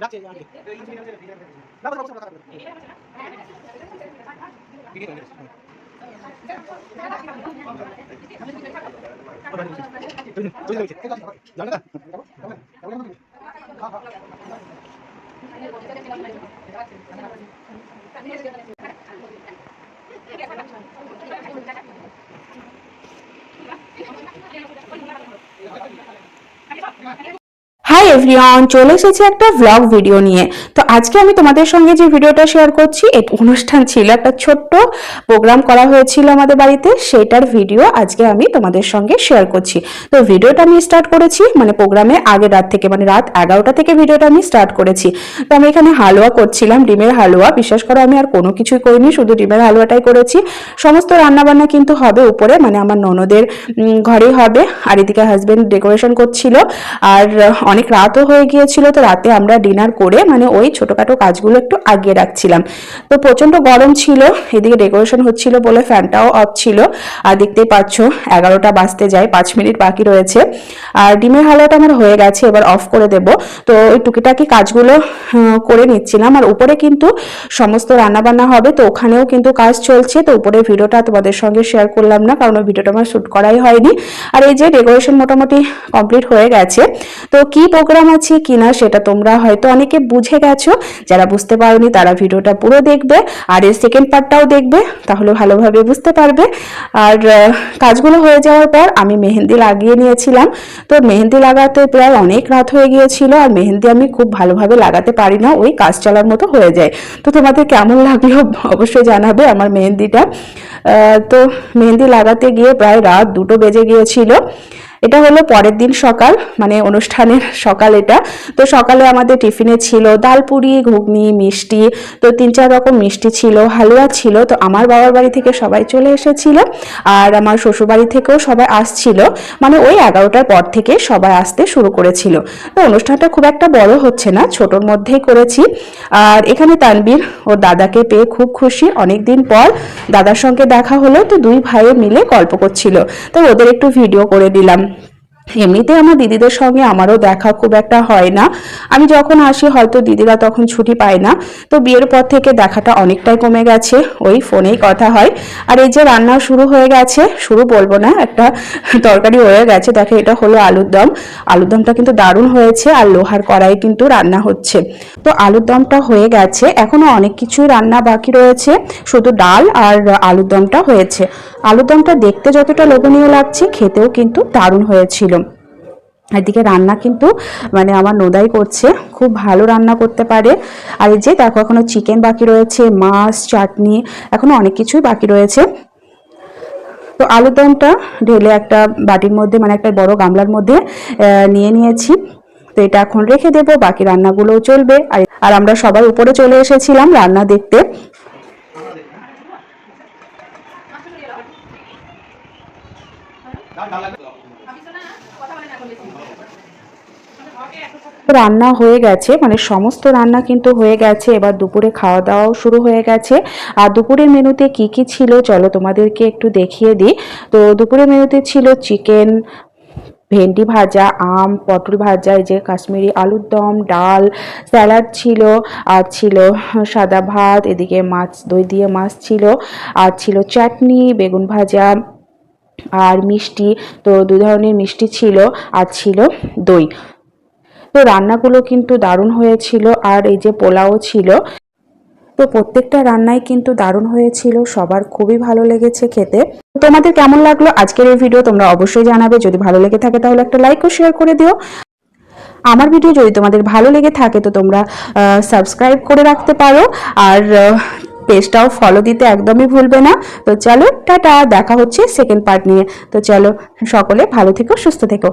నాకు చేయాలి నాకు అవసరం కాదు হাই এভরিওয়ান চলে এসেছি একটা ভ্লগ ভিডিও নিয়ে। তো আজকে আমি তোমাদের সঙ্গে যে ভিডিওটা শেয়ার করছি এক অনুষ্ঠান ছিল একটা ছোট্ট প্রোগ্রাম করা হয়েছিল আমাদের বাড়িতে, সেটার ভিডিও আজকে আমি তোমাদের সঙ্গে শেয়ার করছি। তো ভিডিওটা আমি স্টার্ট করেছি মানে প্রোগ্রামে আগের রাত থেকে মানে রাত এগারোটা থেকে ভিডিওটা আমি স্টার্ট করেছি। তো আমি এখানে হালুয়া করছিলাম, ডিমের হালুয়া। বিশ্বাস করো, আমি আর কোনো কিছুই করিনি, শুধু ডিমের হালুয়াটাই করেছি। সমস্ত রান্নাবান্না কিন্তু হবে উপরে মানে আমার ননদের ঘরেই হবে, আর এদিকে হাজবেন্ড ডেকোরেশন করছিল। আর অনেক রাতও হয়ে গিয়েছিল, তো রাতে আমরা ডিনার করে মানে ওই ছোটোখাটো কাজগুলো একটু আগিয়ে রাখছিলাম। তো প্রচণ্ড গরম ছিল, এদিকে ডেকোরেশন হচ্ছিল বলে ফ্যানটাও অফ ছিল। আর দেখতেই পাচ্ছ, এগারোটা বাজতে যায়, পাঁচ মিনিট বাকি রয়েছে। আর ডিমের হালুয়াটা আমার হয়ে গেছে, এবার অফ করে দেব। তো ওই টুকিটাকি কাজগুলো করে নিচ্ছিলাম। আর উপরে কিন্তু সমস্ত রান্নাবান্না হবে, তো ওখানেও কিন্তু কাজ চলছে। তো উপরে ভিডিওটা তোমাদের সঙ্গে শেয়ার করলাম না, কারণ ওই ভিডিওটা আমার শ্যুট করাই হয়নি। আর এই যে ডেকোরেশন মোটামুটি কমপ্লিট হয়ে গেছে। তো কি প্রোগ্রাম আছে কি না সেটা তোমরা হয়তো অনেকে বুঝে গেছো। যারা বুঝতে পারোনি, তারা ভিডিওটা পুরো দেখবে আর এর সেকেন্ড পার্টটাও দেখবে, তাহলে ভালোভাবে বুঝতে পারবে। আর কাজগুলো হয়ে যাওয়ার পর আমি মেহেন্দি লাগিয়ে নিয়েছিলাম। তো মেহেন্দি লাগাতে প্রায় অনেক রাত হয়ে গিয়েছিল আর মেহেন্দি আমি খুব ভালোভাবে লাগাতে পারি না, ওই কাজ চলার মতো হয়ে যায়। তো তোমাদের কেমন লাগল অবশ্যই জানাবে আমার মেহেন্দিটা। তো মেহেন্দি লাগাতে গিয়ে প্রায় রাত দুটো বেজে গিয়েছিল। এটা হলো পরের দিন সকাল মানে অনুষ্ঠানের সকাল এটা। তো সকালে আমাদের টিফিনে ছিল ডাল পুরি, ঘুগনি, মিষ্টি, তো তিন চার রকম মিষ্টি ছিল, হালুয়া ছিল। তো আমার বাবার বাড়ি থেকে সবাই চলে এসেছিল আর আমার শ্বশুর বাড়ি থেকেও সবাই আসছিল। মানে ওই এগারোটার পর থেকে সবাই আসতে শুরু করেছিল। তো অনুষ্ঠানটা খুব একটা বড় হচ্ছে না, ছোটর মধ্যেই করেছি। আর এখানে তানবীর ওর দাদাকে পেয়ে খুব খুশি। অনেক দিন পর দাদার সঙ্গে দেখা হলো, তো দুই ভাইয়ে মিলে গল্প করছিল। তো ওদের একটু ভিডিও করে দিলাম। এমনিতে আমার দিদিদের সঙ্গে আমারও দেখা খুব একটা হয় না। আমি যখন আসি, হয়তো দিদিরা তখন ছুটি পায় না। তো বিয়ের পর থেকে দেখাটা অনেকটাই কমে গেছে। ওই ফোনেই কথা হয়। আর এই যে রান্না শুরু হয়ে গেছে, শুরু বলব না, একটা তরকারি হয়ে গেছে। দেখে এটা হলো আলুর দম। আলুর দমটা কিন্তু দারুণ হয়েছে আর লোহার কড়াই কিন্তু রান্না হচ্ছে। তো আলুর দমটা হয়ে গেছে। এখনও অনেক কিছু রান্না বাকি রয়েছে। শুধু ডাল আর আলুর দমটা হয়েছে। আলুর দমটা দেখতে যতটা লোভনীয় লাগছে, খেতেও কিন্তু দারুণ হয়েছিল। এদিকে রান্না কিন্তু মানে আমার নোদাই করছে, খুব ভালো রান্না করতে পারে। আর এই যে দেখো, এখনও চিকেন বাকি রয়েছে, মাছ, চাটনি, এখনও অনেক কিছুই বাকি রয়েছে। তো আলুর দমটা ঢেলে একটা বাটির মধ্যে মানে একটা বড় গামলার মধ্যে নিয়ে নিয়েছি। তো এটা এখন রেখে দেবো, বাকি রান্নাগুলোও চলবে। আর আমরা সবাই উপরে চলে এসেছিলাম রান্না দেখতে। রান্না হয়ে গেছে মানে সমস্ত রান্না কিন্তু হয়ে গেছে, এবার দুপুরে খাওয়া দাওয়াও শুরু হয়ে গেছে। আর দুপুরের মেনুতে কি কি ছিল চলো তোমাদেরকে একটু দেখিয়ে দিই। তো দুপুরের মেনুতে ছিল চিকেন, ভেন্ডি ভাজা, আম, পটল ভাজা, এই যে কাশ্মীরি আলুর দম, ডাল, স্যালাড ছিল, আর ছিল সাদা ভাত, এদিকে মাছ, দই দিয়ে মাছ ছিল, আর ছিল চাটনি, বেগুন ভাজা আর মিষ্টি, তো দু ধরনের মিষ্টি ছিল আর ছিল দই। তো রান্নাগুলো কিন্তু দারুণ হয়েছিল আর এই যে পোলাও ছিল, তো প্রত্যেকটা রান্নাই কিন্তু দারুণ হয়েছিল, সবার খুবই ভালো লেগেছে খেতে। তোমাদের কেমন লাগল আজকের এই ভিডিও তোমরা অবশ্যই জানাবে, যদি ভালো লেগে থাকে তাহলে একটা লাইক ও শেয়ার করে দিও। আমার ভিডিও যদি তোমাদের ভালো লেগে থাকে তো তোমরা সাবস্ক্রাইব করে রাখতে পারো, আর পেজটাও ফলো দিতে একদমই ভুলবে না। তো চলো, টাটা, দেখা হচ্ছে সেকেন্ড পার্ট নিয়ে। তো চলো, সকলে ভালো থেকো, সুস্থ থেকো।